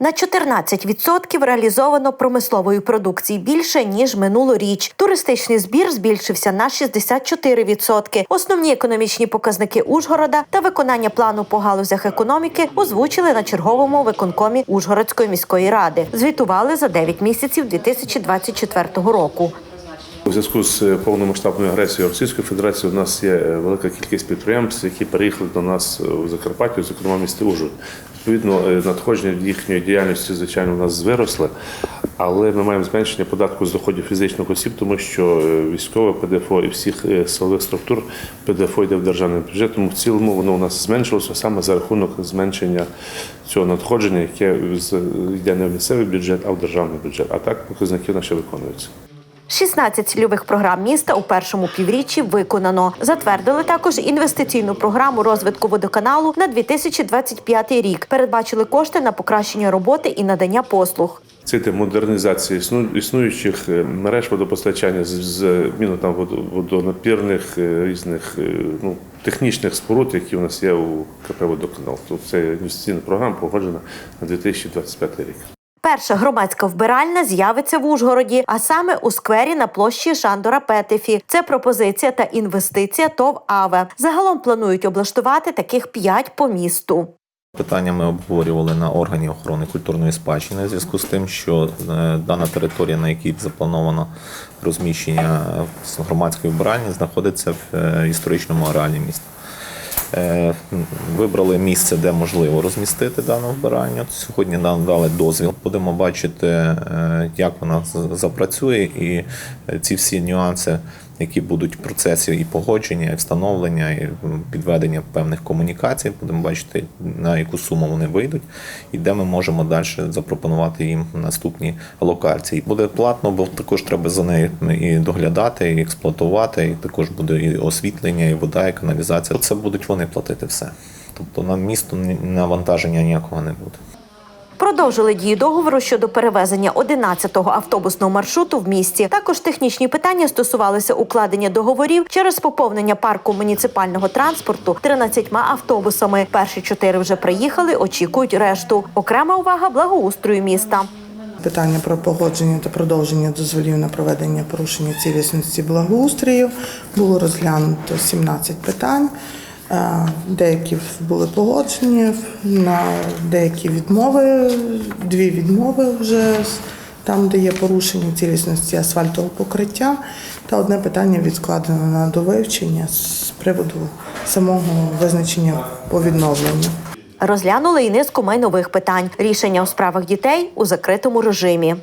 На 14% реалізовано промислової продукції більше ніж минулоріч. Туристичний збір збільшився на 64%. Основні економічні показники Ужгорода та виконання плану по галузях економіки озвучили на черговому виконкомі Ужгородської міської ради. Звітували за 9 місяців 2024 року. Зв'язку з повномасштабною агресією Російської Федерації у нас є е, велика кількість підприємств, які переїхали до нас е, у Закарпаття, зокрема в місті Ужгород. Відповідно, е, надходження їхньої діяльності, звичайно, у нас виросли, але ми маємо зменшення податку з доходів фізичних осіб, тому що військове ПДФО і всіх силових структур ПДФО йде в державний бюджет. Тому в цілому воно у нас зменшилося саме за рахунок зменшення цього надходження, яке йде не в місцевий бюджет, а в державний бюджет. А так показники наші виконуються. 16 цільових програм міста у першому півріччі виконано. Затвердили також інвестиційну програму розвитку водоканалу на 2025 рік. Передбачили кошти на покращення роботи і надання послуг. Це модернізація існу- існуючих е, мереж водопостачання зміну там водо- водонапірних е, різних е, ну, технічних споруд, які у нас є у КП «Водоканал». Тобто це інвестиційна програма погоджена на 2025 рік. Перша громадська вбиральня з'явиться в Ужгороді, а саме у сквері на площі Шандора Петефі. Це пропозиція та інвестиція ТОВ АВЕ. Загалом планують облаштувати таких п'ять по місту. Питання ми обговорювали на органі охорони культурної спадщини в зв'язку з тим, що е, дана територія, на якій заплановано розміщення громадської вбиральні, знаходиться в е, історичному ареалі міста. Е, Вибрали місце, де можливо розмістити дане вбирання. Сьогодні нам дали дозвіл. Будемо бачити, е, як вона запрацює, і ці всі нюанси, які будуть в процесі і погодження, і встановлення, і підведення певних комунікацій. Будемо бачити, на яку суму вони вийдуть, і де ми можемо далі запропонувати їм наступні локації. Буде платно, бо також треба за нею і доглядати, і експлуатувати, і також буде і освітлення, і вода, і каналізація. Це будуть вони платити все. Тобто на місто навантаження ніякого не буде. Продовжили дію договору щодо перевезення 11-го автобусного маршруту в місті. Також технічні питання стосувалися укладення договорів через поповнення парку муніципального транспорту 13 автобусами. Перші чотири вже приїхали, очікують решту. Окрема увага благоустрою міста. Питання про погодження та продовження дозволів на проведення порушення цілісності благоустрою було розглянуто 17 питань. Е, Деякі були погоджені, на деякі відмови, дві відмови вже там, де є порушення цілісності асфальтового покриття, та одне питання відкладено на довивчення з приводу самого визначення по відновленню. Розглянули і низку майнових питань. Рішення у справах дітей у закритому режимі.